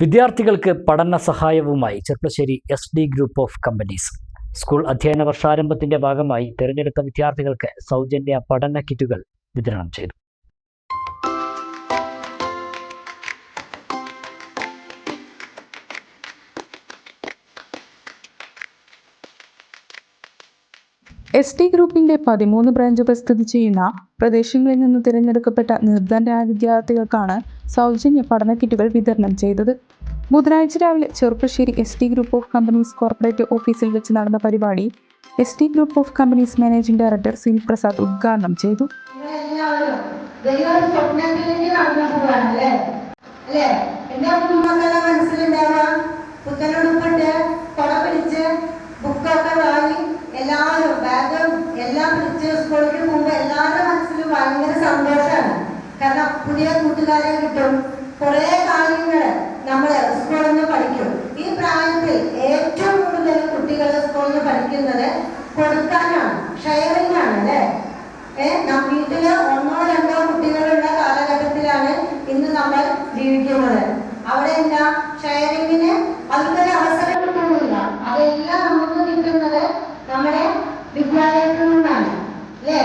വിദ്യാർത്ഥികൾക്ക് പഠന സഹായവുമായി Cherpulassery S D group of companies. School അധ്യയന വർഷാരംഭത്തിന്റെ ഭാഗമായി തിരഞ്ഞെടുത്ത വിദ്യാർത്ഥികൾക്ക് സൗജന്യ പഠന കിറ്റുകൾ വിതരണം ചെയ്തു. എസ് ടി ഗ്രൂപ്പിന്റെ പതിമൂന്ന് ബ്രാഞ്ചുകൾ സ്ഥിതി ചെയ്യുന്ന പ്രദേശങ്ങളിൽ നിന്ന് തിരഞ്ഞെടുക്കപ്പെട്ട നിർദ്ധന വിദ്യാർത്ഥികൾക്കാണ് സൗജന്യ പഠന കിറ്റുകൾ വിതരണം ചെയ്തത്. ബുധനാഴ്ച രാവിലെ Cherpulassery S T group of companies corporate ഓഫീസിൽ വെച്ച് നടന്ന പരിപാടി S T group of companies managing director സിൽ പ്രസാദ് ഉദ്ഘാടനം ചെയ്തു. എല്ലാവരും ബാഗും എല്ലാം പിടിച്ച് സ്കൂളിലേക്ക് മുമ്പ് എല്ലാവരുടെ മനസ്സിലും ഭയങ്കര കാരണം പുതിയ കൂട്ടുകാരെ കിട്ടും. കുറെ കാര്യങ്ങൾ നമ്മൾ സ്കൂളിൽ നിന്ന് പഠിക്കും. ഈ പ്രായത്തിൽ ഏറ്റവും കൂടുതൽ കുട്ടികൾ സ്കൂളിൽ നിന്ന് പഠിക്കുന്നത് കൊടുക്കാനാണ് ഷെയറിംഗ് ആണ് അല്ലേ ഏഹ് വീട്ടിൽ ഒന്നോ രണ്ടോ കുട്ടികളുള്ള കാലഘട്ടത്തിലാണ് ഇന്ന് നമ്മൾ ജീവിക്കുന്നത്. അവിടെ എന്താ? ഷെയറിങ്ങിന് അതിനൊരു അവസരം കിട്ടുന്നില്ല അതെല്ലാം നമുക്ക് കിട്ടുന്നത് നമ്മുടെ വിദ്യാലയത്തിൽ നിന്നാണ്. അല്ലേ?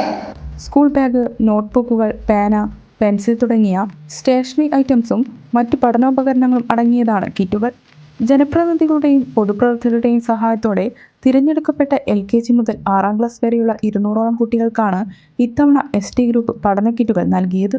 സ്കൂൾ ബാഗ് നോട്ട്ബുക്കുകൾ പേന പെൻസിൽ തുടങ്ങിയ സ്റ്റേഷനറി ഐറ്റംസും മറ്റ് പഠനോപകരണങ്ങളും അടങ്ങിയതാണ് കിറ്റുകൾ. ജനപ്രതിനിധികളുടെയും പൊതുപ്രവർത്തകരുടെയും സഹായത്തോടെ തിരഞ്ഞെടുക്കപ്പെട്ട എൽ കെ ജി മുതൽ ആറാം ക്ലാസ് വരെയുള്ള ഇരുന്നൂറോളം കുട്ടികൾക്കാണ് ഇത്തവണ എസ് ടി ഗ്രൂപ്പ് പഠന കിറ്റുകൾ നൽകിയത്.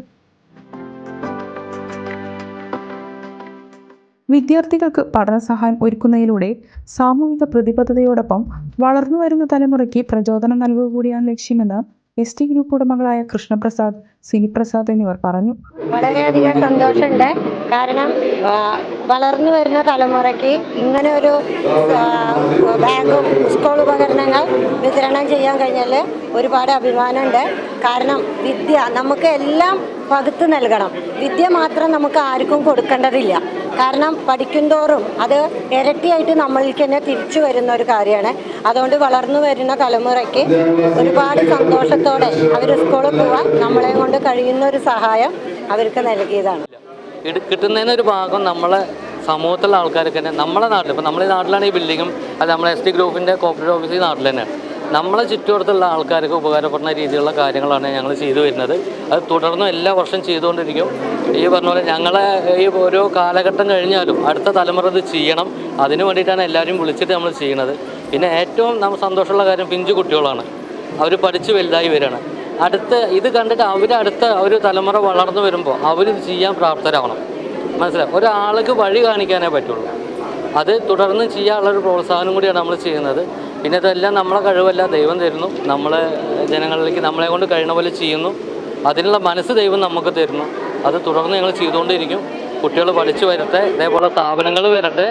വിദ്യാർത്ഥികൾക്ക് പഠന സഹായം ഒരുക്കുന്നതിലൂടെ സാമൂഹിക പ്രതിബദ്ധതയോടൊപ്പം വളർന്നു വരുന്ന തലമുറയ്ക്ക് പ്രചോദനം നൽകുക കൂടിയാണ് ലക്ഷ്യമെന്ന് എസ് ടി ഗ്രൂപ്പ് ഉടമകളായ കൃഷ്ണപ്രസാദ് സിനിപ്രസാദ് എന്നിവർ പറഞ്ഞു. വളരെയധികം സന്തോഷമുണ്ട്. കാരണം വളർന്നു വരുന്ന തലമുറയ്ക്ക് ഇങ്ങനെ ഒരു ബാങ്കും സ്കൂൾ ഉപകരണങ്ങൾ വിതരണം ചെയ്യാൻ കഴിഞ്ഞാൽ ഒരുപാട് അഭിമാനമുണ്ട്. കാരണം വിദ്യ നമുക്ക് എല്ലാം പകുത്ത് നൽകണം. വിദ്യ മാത്രം നമുക്ക് ആർക്കും കൊടുക്കേണ്ടതില്ല. കാരണം പഠിക്കുന്തോറും അത് ഇരട്ടിയായിട്ട് നമ്മൾക്ക് തന്നെ തിരിച്ചു വരുന്ന ഒരു കാര്യമാണ്. അതുകൊണ്ട് വളർന്നു വരുന്ന തലമുറയ്ക്ക് ഒരുപാട് സന്തോഷത്തോടെ അവർ സ്കൂളിൽ പോവാൻ നമ്മളെ കൊണ്ട് കഴിയുന്ന ഒരു സഹായം അവർക്ക് നൽകിയതാണ്. കിട്ടുന്നതിന് ഒരു ഭാഗം നമ്മളെ സമൂഹത്തിലുള്ള ആൾക്കാർക്ക് തന്നെ നമ്മളെ നാട്ടിൽ ഇപ്പോൾ നമ്മളെ നാട്ടിലാണ് ഈ ബിൽഡിങ്ങും അത് നമ്മളെ എസ് ടി ഗ്രൂപ്പിന്റെ കോപ്പറേറ്റീവ് ഓഫീസ് ഈ നാട്ടിൽ തന്നെയാണ്. നമ്മളെ ചുറ്റുവട്ടത്തുള്ള ആൾക്കാർക്ക് ഉപകാരപ്പെടുന്ന രീതിയിലുള്ള കാര്യങ്ങളാണ് ഞങ്ങൾ ചെയ്തു വരുന്നത്. അത് തുടർന്നും എല്ലാ വർഷം ചെയ്തുകൊണ്ടിരിക്കും. ഈ പറഞ്ഞ പോലെ ഞങ്ങളെ ഈ ഓരോ കാലഘട്ടം കഴിഞ്ഞാലും അടുത്ത തലമുറ ഇത് ചെയ്യണം. അതിന് വേണ്ടിയിട്ടാണ് എല്ലാവരും വിളിച്ചിട്ട് നമ്മൾ ചെയ്യണത്. പിന്നെ ഏറ്റവും നമ്മൾ സന്തോഷമുള്ള കാര്യം പിഞ്ചു കുട്ടികളാണ്. അവർ പഠിച്ച് വലുതായി വരികയാണ് അടുത്ത ഇത് കണ്ടിട്ട് അവർ അടുത്ത ഒരു തലമുറ വളർന്നു വരുമ്പോൾ അവരിത് ചെയ്യാൻ പ്രാപ്തരാവണം. മനസ്സിലായി? ഒരാൾക്ക് വഴി കാണിക്കാനേ പറ്റുള്ളൂ. അത് തുടർന്ന് ചെയ്യാനുള്ളൊരു പ്രോത്സാഹനം കൂടിയാണ് നമ്മൾ ചെയ്യുന്നത്. പിന്നെ ഇതെല്ലാം നമ്മളെ കഴിവല്ല ദൈവം തരുന്നു. നമ്മളെ ജനങ്ങളിലേക്ക് നമ്മളെ കൊണ്ട് കഴിയുന്ന പോലെ ചെയ്യുന്നു. അതിനുള്ള മനസ്സ് ദൈവം നമുക്ക് തരുന്നു. അത് തുടർന്ന് ഞങ്ങൾ ചെയ്തുകൊണ്ടിരിക്കും. കുട്ടികൾ പഠിച്ചു വരട്ടെ ഇതേപോലെ സ്ഥാപനങ്ങൾ വരട്ടെ.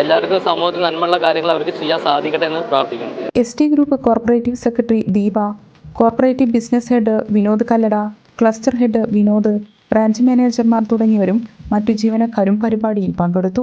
എല്ലാവർക്കും സമൂഹത്തിൽ നന്മയുള്ള കാര്യങ്ങൾ അവർക്ക് ചെയ്യാൻ സാധിക്കട്ടെ എന്ന് പ്രാർത്ഥിക്കുന്നു. S T group cooperative secretary Deepa cooperative business head Vinod Kallada cluster head Vinod branch മാനേജർമാർ തുടങ്ങിയവരും മറ്റു ജീവനക്കാരും പരിപാടിയിൽ പങ്കെടുത്തു.